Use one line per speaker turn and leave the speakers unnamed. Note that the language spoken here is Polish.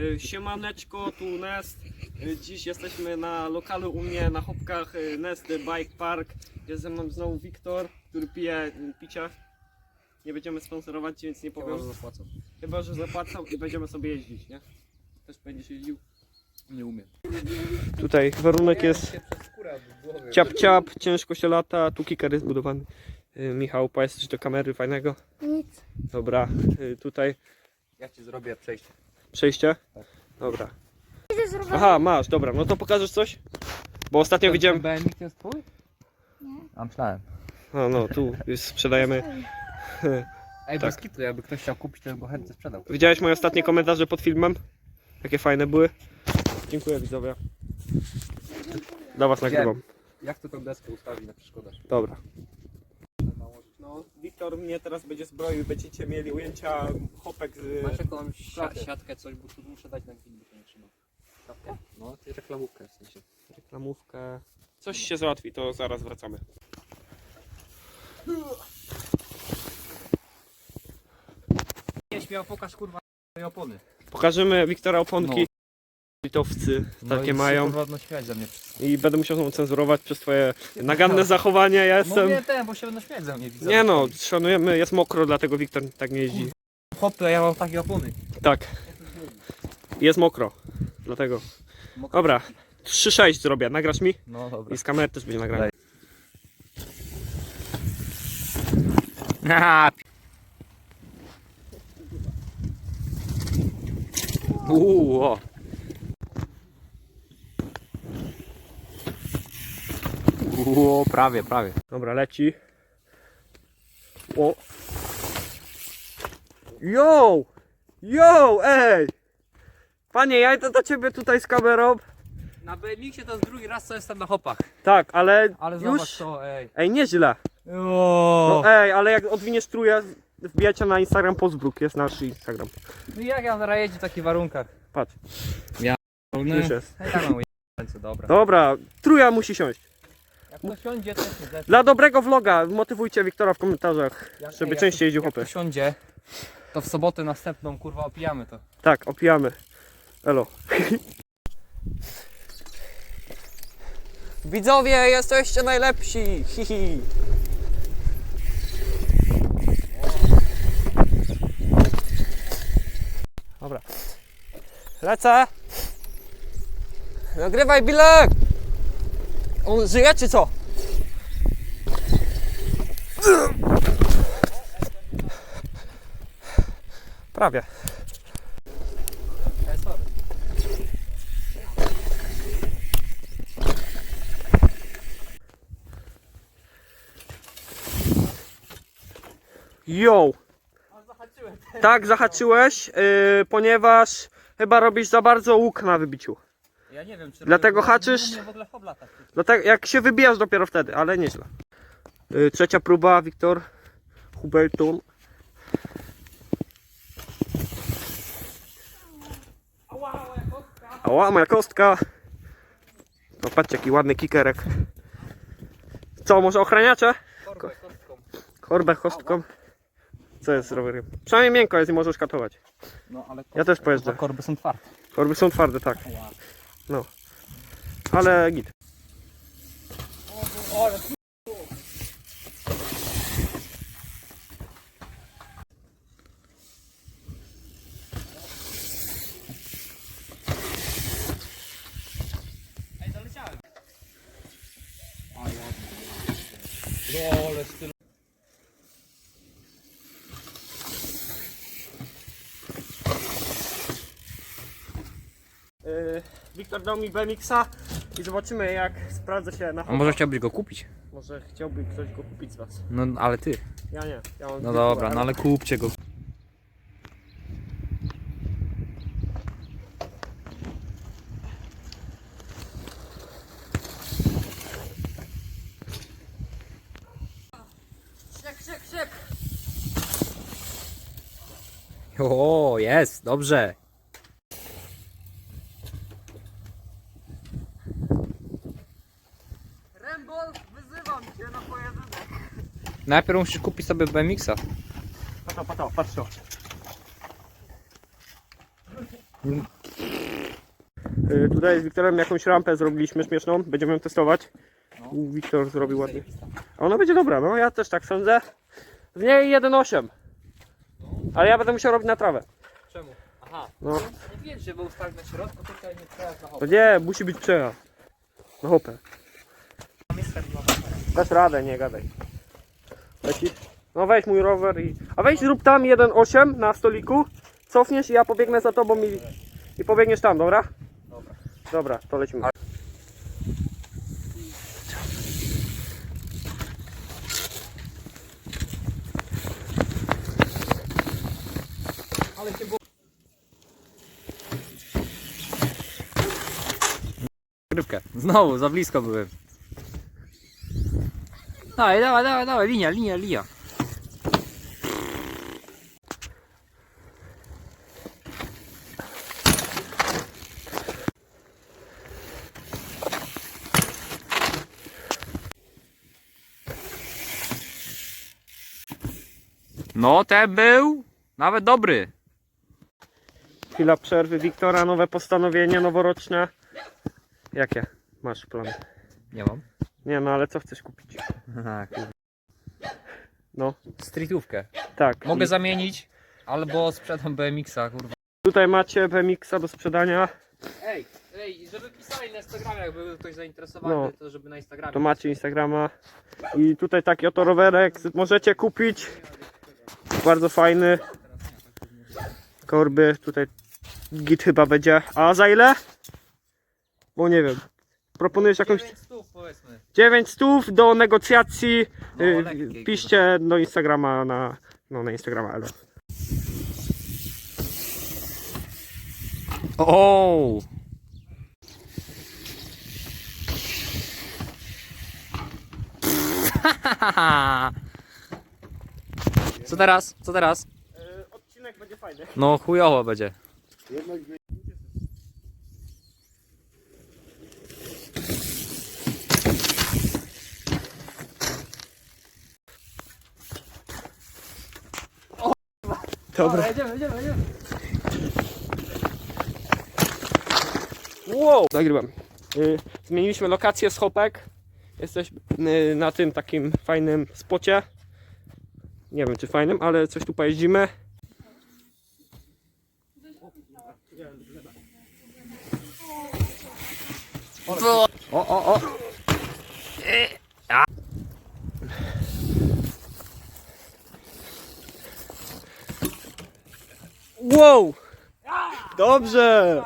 Y, Siemaneczko, tu Nest. Y, Dziś jesteśmy na lokalu u mnie na Hopkach y, Nest Bike Park. Jest ze mną znowu Wiktor, który pije y, picia. Nie będziemy sponsorować, więc nie powiem.
zapłacą.
Chyba, że zapłacą i będziemy sobie jeździć, nie? Też będziesz jeździł.
Nie umiem.
Tutaj warunek jest ciap ciap, ciężko się lata, tu kicker jest budowany. Michał, powiedz coś do kamery fajnego.
Nic.
Dobra, tutaj
Ja ci zrobię przejście.
Przejście.
Tak.
Dobra. Aha, masz, dobra, no to pokażesz coś? Bo ostatnio widziałem.
BMX to jest twój?
Nie.
A myślałem.
No, no, tu już sprzedajemy.
Ej,
Tak.
bez kitu, jakby ktoś chciał kupić, to bym go chętnie sprzedał.
Widziałeś moje ostatnie komentarze pod filmem? Jakie fajne były? Dziękuję widzowie. Dla was nagrywam.
Jak to tą deskę ustawi na przeszkodę?
Dobra. No, Wiktor mnie teraz będzie zbroił, będziecie mieli ujęcia hopek z...
Masz jakąś si siatkę, coś, bo tu muszę dać na gwint, bo to nie trzyma. Siatkę? No, to reklamówkę w sensie.
reklamówkę. Coś się załatwi, to zaraz wracamy.
Nie śmiał, pokaż kurwa opony.
Pokażemy Wiktora oponki. Litowcy takie mają
Trudno śmiać ze mnie.
i będę musiał znowu cenzurować przez twoje naganne zachowania. Ja jestem...
Mówię ten, bo się będą śmiać ze mnie. widzowie.
Nie no, szanujemy, jest mokro, dlatego Wiktor tak nie jeździ.
A ja mam takie opony.
Tak. Jest mokro, dlatego. Dobra, 3-6 zrobię, nagrasz mi?
No dobra.
I z kamery też będzie nagrane.
Daj. Haha,
Uuu, o.
Uuu, prawie, prawie.
Dobra, leci. O. Yo! Yo, ej! Panie, ja idę do ciebie tutaj z kamerą.
Na BMX-ie to jest drugi raz, co jestem na hopach.
Tak, ale,
Ale
już...
zobacz to, ej.
Ej, nieźle.
O.
No ej, ale jak odwiniesz trójkę, wbijecie na Instagram Pozbruk, jest nasz Instagram.
No i jak ja zaraz jeździ w takich warunkach?
Patrz,
No,
już jest.
ja mam ręce, dobra.
Dobra, trójka musi siąść.
Jak to siądzie, to jest źle.
Dla dobrego vloga motywujcie Wiktora w komentarzach,
Jak-
żeby
ej, jak
częściej jeździł hopy.
to siądzie, to w sobotę następną, kurwa, opijamy to.
Tak, opijamy. Elo. Widzowie, jesteście najlepsi! Hihi. Dobra. Lecę! Nagrywaj Bilek! On żyje czy co? Prawie. Yo! Tak, zahaczyłeś, yy, ponieważ chyba robisz za bardzo łuk na wybiciu.
Ja nie wiem, czy...
Dlatego
robię-
haczysz?
Nie w ogóle hop latać.
Dlatego jak się wybijasz dopiero wtedy, ale nieźle. Yy, trzecia próba, Wiktor Huberton. Ała, moja kostka. No patrzcie, jaki ładny kikerek. Co, może ochraniacze?
Korbę kostką.
Korbę kostką. Co jest z rowerem? Przynajmniej miękko jest i możesz katować.
No, ale
Ja też pojeżdżę.
Korby są twarde.
Korby są twarde, tak. No. Ale git.
Ale styl.
Wiktor dał mi BMX-a i zobaczymy jak sprawdza się na
A może chciałbyś go kupić?
Może chciałby ktoś go kupić z was.
No, ale ty.
Ja nie. Ja mam
No
tylko
dobra, no ale kupcie go.
Siek, siek, siek.
O, jest, dobrze.
Rembol, wyzywam cię na pojedynek.
Najpierw musisz kupić sobie BMX-a.
Pato, pato, patrz to. Y, Tutaj z Wiktorem jakąś rampę zrobiliśmy śmieszną, będziemy ją testować.
No.
Wiktor zrobił ładnie. A Ona będzie dobra, no ja też tak sądzę. W niej 1,8. Ale ja będę musiał robić na trawę.
Czemu? Aha.
No.
Nie wiem, żeby ustawić na środku, tutaj nie przejazd na
To nie, musi być przejazd. Na hopę.
Tam jest ten dla hopera.
Dasz radę, nie gadaj. Lecisz? No weź mój rower i... A weź zrób tam 1,8 na stoliku. Cofniesz i ja pobiegnę za tobą i, i pobiegniesz tam, dobra?
Dobra.
Dobra, to lecimy.
Ale. Znowu, za blisko byłem. Dawaj, dawaj, dawaj, dawaj, linia, linia, linia. No, ten był nawet dobry.
Chwila przerwy. Wiktora, nowe postanowienie noworoczne. Jakie masz plany?
Nie mam.
Nie no, ale co chcesz kupić? No,
Streetówkę.
tak.
Mogę
I
zamienić, albo sprzedam BMX-a, kurwa.
Tutaj macie BMX-a do sprzedania.
Ej, ej, żeby pisali na Instagramie, jakby był ktoś zainteresowany,
No.
to żeby na Instagramie.
To macie Instagrama. I tutaj taki oto rowerek możecie kupić. Bardzo fajny. Korby, tutaj git chyba będzie. A za ile? Bo nie wiem. Proponujesz jakąś
9 stów powiedzmy.
9 stów do negocjacji.
No,
Y,
lekkiej,
Piszcie do Instagrama na, no, na Instagrama. Elo.
O! Co teraz? Co teraz?
Odcinek będzie fajny.
No chujowo będzie.
Dobra.
jedziemy, jedziemy, jedziemy.
Wow! Nagrywam. Y, zmieniliśmy lokację z Hopek. Jesteśmy y, na tym takim fajnym spocie. Nie wiem czy fajnym, ale coś tu pojeździmy.
O, o, o.
Wow! Dobrze!